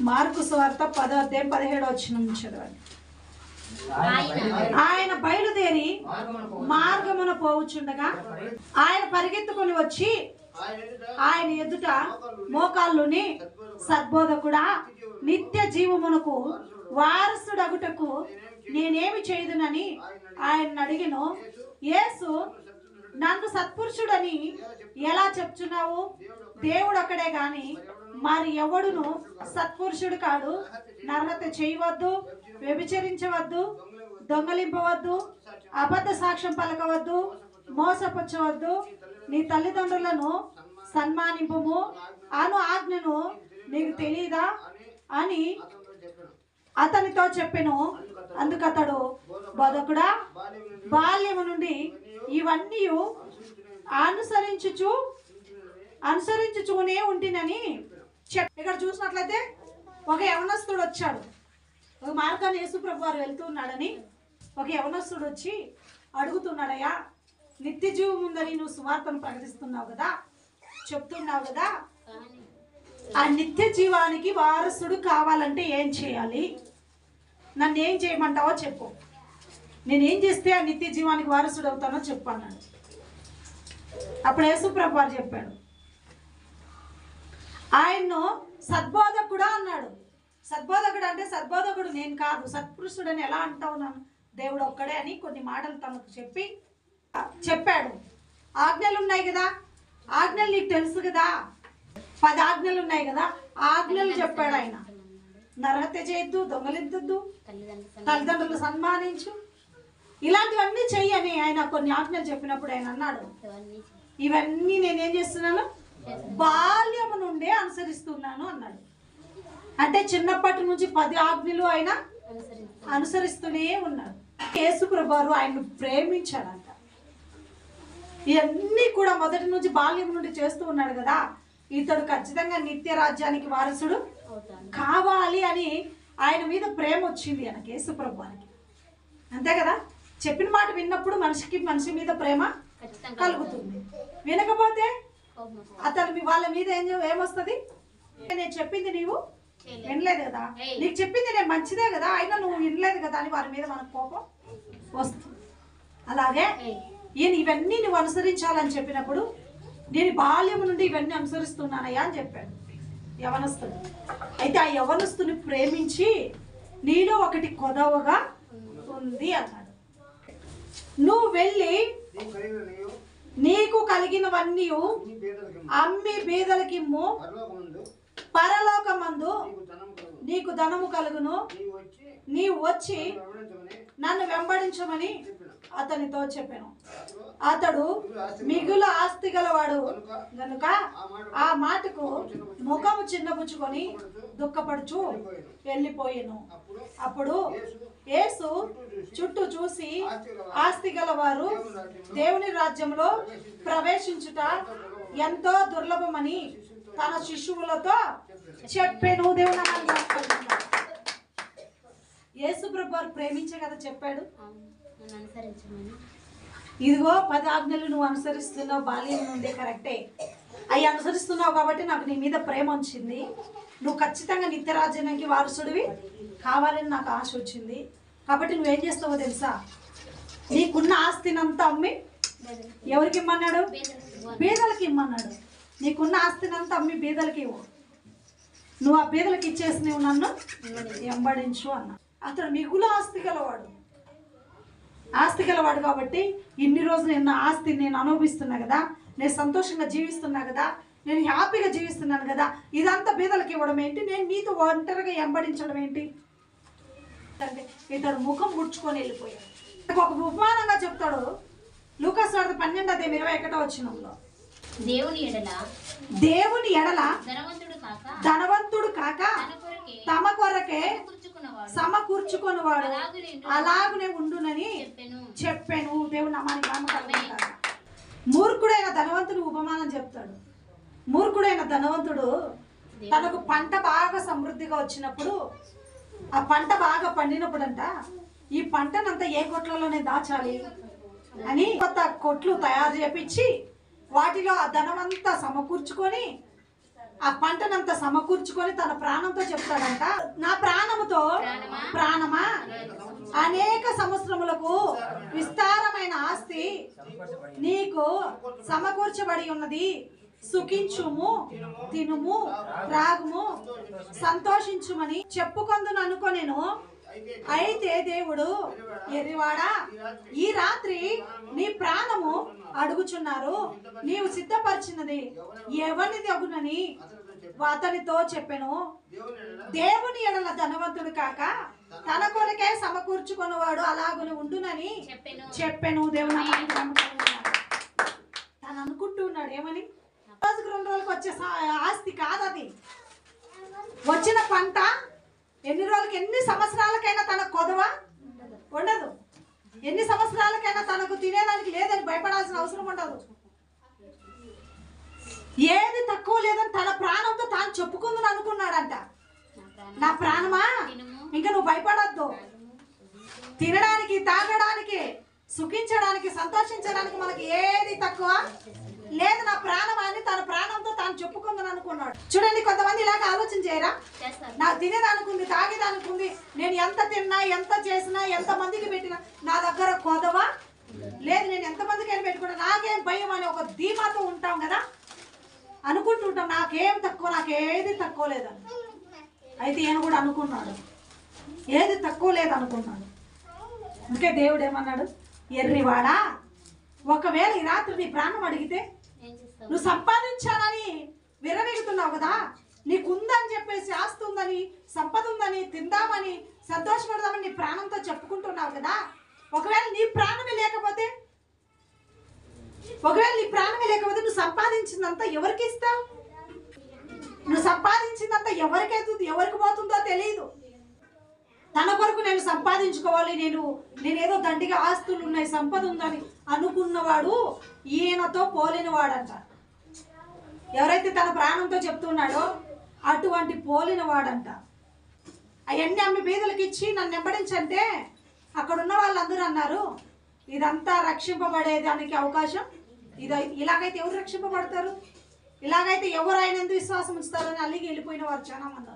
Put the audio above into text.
Mark స్వార్త పదో అధ్యాయం పదిహేడు వచ్చిన చదవండి. ఆయన బయలుదేరి మార్గమున పోవుచుండగా ఆయన పరిగెత్తుకుని వచ్చి ఆయన ఎదుట మోకాళ్ళుని సద్బోధకుడా నిత్య జీవమునకు వారసుడగుటకు నేనేమి చేయదునని ఆయన అడిగిను యేసు నన్ను సత్పురుషుడని ఎలా చెప్తున్నావు దేవుడు అక్కడే గాని మరి ఎవడును? సత్పురుషుడు కాడు. నరహత్య చేయవద్దు వ్యభిచరించవద్దు దొంగలింపవద్దు అబద్ధ సాక్ష్యం పలకవద్దు మోసపుచ్చవద్దు. నీ తల్లిదండ్రులను సన్మానింపము. అను ఆజ్ఞను నీకు తెలియదా అని అతనితో చెప్పెను. అందుకు అతడు బోధకుడా బాల్యము నుండి ఇవన్నీ అనుసరించుచు అనుసరించుచునే ఉంటినని ఇక్కడ చూసినట్లయితే ఒక యవనస్తుడు వచ్చాడు. ఒక మార్గాన్ని యేసుప్రభు వారు వెళ్తూ ఉన్నాడని ఒక యవనస్తుడు వచ్చి అడుగుతున్నాడయ్యా నిత్య జీవం ఉందని నువ్వు సువార్తను ప్రకటిస్తున్నావు కదా చెప్తున్నావు కదా ఆ నిత్య జీవానికి వారసుడు కావాలంటే ఏం చేయాలి? నన్ను ఏం చేయమంటావో చెప్పు. నేనేం చేస్తే ఆ నిత్య జీవానికి వారసుడు అవుతానో చెప్పు అన్నాడు. అప్పుడు యేసుప్రభు వారు చెప్పాడు ఆయన్ను సద్బోధకుడా అన్నాడు. సద్బోధకుడు అంటే సద్బోధకుడు నేను కాదు సత్పురుషుడు అని ఎలా అంటావు నన్ను దేవుడు ఒక్కడే అని కొన్ని మాటలు తనకు చెప్పి చెప్పాడు. ఆజ్ఞలు ఉన్నాయి కదా ఆజ్ఞలు నీకు తెలుసు కదా. పది ఆజ్ఞలు ఉన్నాయి కదా ఆజ్ఞలు చెప్పాడు ఆయన. నరహత్య చేయొద్దు దొంగలిద్దొద్దు తల్లిదండ్రులు సన్మానించు. ఇలాంటివన్నీ చెయ్యని ఆయన కొన్ని ఆజ్ఞలు చెప్పినప్పుడు ఆయన అన్నాడు. ఇవన్నీ నేనేం చేస్తున్నాను? బాల్యము నుండే అనుసరిస్తున్నాను అన్నాడు. అంటే చిన్నప్పటి నుంచి పది ఆజ్ఞలు ఆయన అనుసరిస్తూనే ఉన్నాడు. యేసు ప్రభువారు ఆయన్ను ప్రేమించాడంట. ఇవన్నీ కూడా మొదటి నుంచి బాల్యం నుండి చేస్తూ ఉన్నాడు కదా. ఇతడు ఖచ్చితంగా నిత్య రాజ్యానికి వారసుడు కావాలి అని ఆయన మీద ప్రేమ వచ్చింది ఆయనకి యేసు ప్రభువానికి. అంతే కదా? చెప్పిన మాట విన్నప్పుడు మనిషికి మనిషి మీద ప్రేమ కలుగుతుంది. వినకపోతే అతను మీ- వాళ్ళ మీద ఏం ఏమొస్తుంది? నేను చెప్పింది నీవు? వినలేదు కదా? నీకు చెప్పింది నేను మంచిదే కదా? అయినా నువ్వు వినలేదు కదా అని వారి మీద మనకు కోపం వస్తుంది. అలాగే ఈయన ఇవన్నీ నువ్వు అనుసరించాలని చెప్పినప్పుడు నేను బాల్యం నుండి ఇవన్నీ అనుసరిస్తున్నానయ్యా అని చెప్పాడు. యవనస్తుడు. అయితే ఆ యవనస్తుని ప్రేమించి నీలో ఒకటి కొదవగా ఉంది. అన్నాడు. నువ్వు వెళ్ళి నీకు కలిగినవన్నీ నీ అమ్మి బీదలకిమ్ము పరలోకమందు నీకు ధనము కలుగును. నీవు వచ్చి నన్ను వెంబడించమని అతనితో చెప్పాను. అతడు మిగుల ఆస్తి గలవాడు. గనుక ఆ మాటకు ముఖము చిన్నపుచ్చుకొని దుఃఖపడుచు వెళ్ళిపోయాను. అప్పుడు అప్పుడు యేసు చుట్టూ చూసి ఆస్తి గలవారు దేవుని రాజ్యంలో ప్రవేశించుట ఎంతో దుర్లభమని తన శిశువులతో చెప్పాను. దేవుని వారు ప్రేమించే కదా చెప్పాడు? ఇదిగో పది ఆజ్ఞలు నువ్వు అనుసరిస్తున్నావు బాల్యం నుండి కరెక్టే. అవి అనుసరిస్తున్నావు కాబట్టి నాకు నీ మీద ప్రేమ వచ్చింది. నువ్వు ఖచ్చితంగా నిత్యరాజ్యానికి వారసుడివి. కావాలని నాకు ఆశ వచ్చింది. కాబట్టి నువ్వేం చేస్తావో తెలుసా? నీకున్న ఆస్తినంతా అమ్మి ఎవరికి ఇమ్మన్నాడు? బీదలకి ఇమ్మన్నాడు. నీకున్న ఆస్తినంతా అమ్మి బీదలకి ఇవ్వు. నువ్వు ఆ బీదలకి ఇచ్చేసి నువ్వు నన్ను వెంబడించు అన్నా. అతడు మిగులు ఆస్తి గలవాడు. ఆస్తి గలవాడు కాబట్టి ఇన్ని రోజులు నేను ఆస్తి నేను అనుభవిస్తున్నా కదా నేను సంతోషంగా జీవిస్తున్నా కదా నేను హ్యాపీగా జీవిస్తున్నాను కదా ఇదంతా బీదలకి ఇవ్వడం ఏంటి? నేను నీతో ఒంటరిగా ఎంబడించడం ఏంటి? అంటే ఇతడు ముఖం ముడుచుకొని వెళ్ళిపోయాడు. ఒక ఉపమానంగా చెప్తాడు. లూకాస్ వార్త పన్నెండు అదే ఇరవై ఒకటో వచ్చినంలో దేవుని ఎడల దేవుని ఎడల ధనవంతుడు కాక ధనవంతుడు కాక తమ కొరకే కూర్చుకున్నవాడు సమకూర్చుకొనివాడు. అలాగునే ఉండునని చెప్పెను. దేవుడు నమ్మానికి నామకాలు మూర్ఖుడైన ధనవంతుడు ఉపమానం చెప్తాడు. మూర్ఖుడైన ధనవంతుడు తనకు పంట బాగా సమృద్ధిగా వచ్చినప్పుడు ఆ పంట బాగా పండినప్పుడంట ఈ పంటనంతా ఏ కొట్లలోనే దాచాలి అని కొత్త కొట్లు తయారు చేపించి వాటిలో ఆ ధనమంతా సమకూర్చుకొని ఆ పంటనంతా సమకూర్చుకొని తన ప్రాణంతో చెప్తాడంట. నా ప్రాణముతో ప్రాణమా? అనేక సంవత్సరములకు విస్తారమైన ఆస్తి నీకు సమకూర్చబడి ఉన్నది. సుఖించుము తినుము రాగుము సంతోషించుమని చెప్పుకొందును అనుకొనెను. అయితే దేవుడు ఎరివాడా ఈ రాత్రి నీ ప్రాణము అడుగుచున్నారు. నీవు సిద్ధపరిచినది ఎవరిది అగునని అతనితో చెప్పెను. దేవుని ఎడల ధనవంతుడు కాక తన కొరకే సమకూర్చుకున్నవాడు అలాగుని ఉండునని చెప్పెను. దేవుని. తను అనుకుంటూ ఉన్నాడు ఏమని? రోజుకు రెండు రోజులకు వచ్చే ఆస్తి కాదు అది వచ్చిన పంట ఎన్ని రోజులకి ఎన్ని సంవత్సరాలకైనా తన కొదవ? ఉండదు. ఎన్ని సంవత్సరాలకైనా తనకు తినేదానికి లేదని భయపడాల్సిన అవసరం ఉండదు. ఏది తక్కువ లేదని తన ప్రాణంతో తాను చెప్పుకుందని అనుకున్నాడంట. నా ప్రాణం నా ప్రాణమా. ఇంకా నువ్వు భయపడద్దు. తినడానికి తాగడానికి సుఖించడానికి సంతోషించడానికి మనకి ఏది తక్కువ? లేదు నా ప్రాణం అని తన ప్రాణంతో తాను చెప్పుకుందని అనుకున్నాడు. చూడండి కొంతమంది ఇలాగ ఆలోచన చేయరా? నాకు తినేదానికి ఉంది తాగేదానికి ఉంది నేను ఎంత తిన్నా ఎంత చేసినా ఎంత మందికి పెట్టినా నా దగ్గర కొదవా లేదు. నేను ఎంత మందికి అయినా పెట్టుకున్నా నాకేం భయం అని ఒక ధీమాతో ఉంటాం కదా? అనుకుంటుంటాం నాకేం తక్కువ నాకేది తక్కువ లేదని అయితే ఈయన కూడా అనుకున్నాడు. ఏది తక్కువ లేదు అనుకున్నాడు. అందుకే దేవుడు ఏమన్నాడు? ఎర్రివాడా ఒకవేళ ఈ రాత్రి నీ ప్రాణం అడిగితే నువ్వు సంపాదించాలని విర్రవీగుతున్నావు కదా. నీకుందని చెప్పేసి ఆస్తి ఉందని సంపద ఉందని తిందామని సంతోషపడదామని నీ ప్రాణంతో చెప్పుకుంటున్నావు కదా. ఒకవేళ నీ ప్రాణమే లేకపోతే ఒకవేళ నీ ప్రాణమే లేకపోతే నువ్వు సంపాదించిందంతా ఎవరికి ఇస్తావు? నువ్వు సంపాదించిందంతా ఎవరికి అవుతుంది ఎవరికి పోతుందో తెలియదు తన కొరకు సంపాదించుకోవాలి. నేను నేనేదో దండిగా ఆస్తులు ఉన్నాయి సంపద ఉందని అనుకున్నవాడు ఈయనతో పోలినవాడంట. ఎవరైతే తన ప్రాణంతో చెప్తున్నాడో అటువంటి పోలినవాడంట. అవన్నీ అమ్మి బీదలకు ఇచ్చి నన్ను వెంబడించంటే అక్కడ ఉన్న వాళ్ళందరూ అన్నారు ఇదంతా రక్షింపబడేదానికి అవకాశం? ఇది ఇలాగైతే ఎవరు రక్షింపబడతారు? ఇలాగైతే ఎవరు ఆయన ఎందుకు విశ్వాసం ఉంచుతారని అల్లిగి వెళ్ళిపోయిన వారు చాలా మంది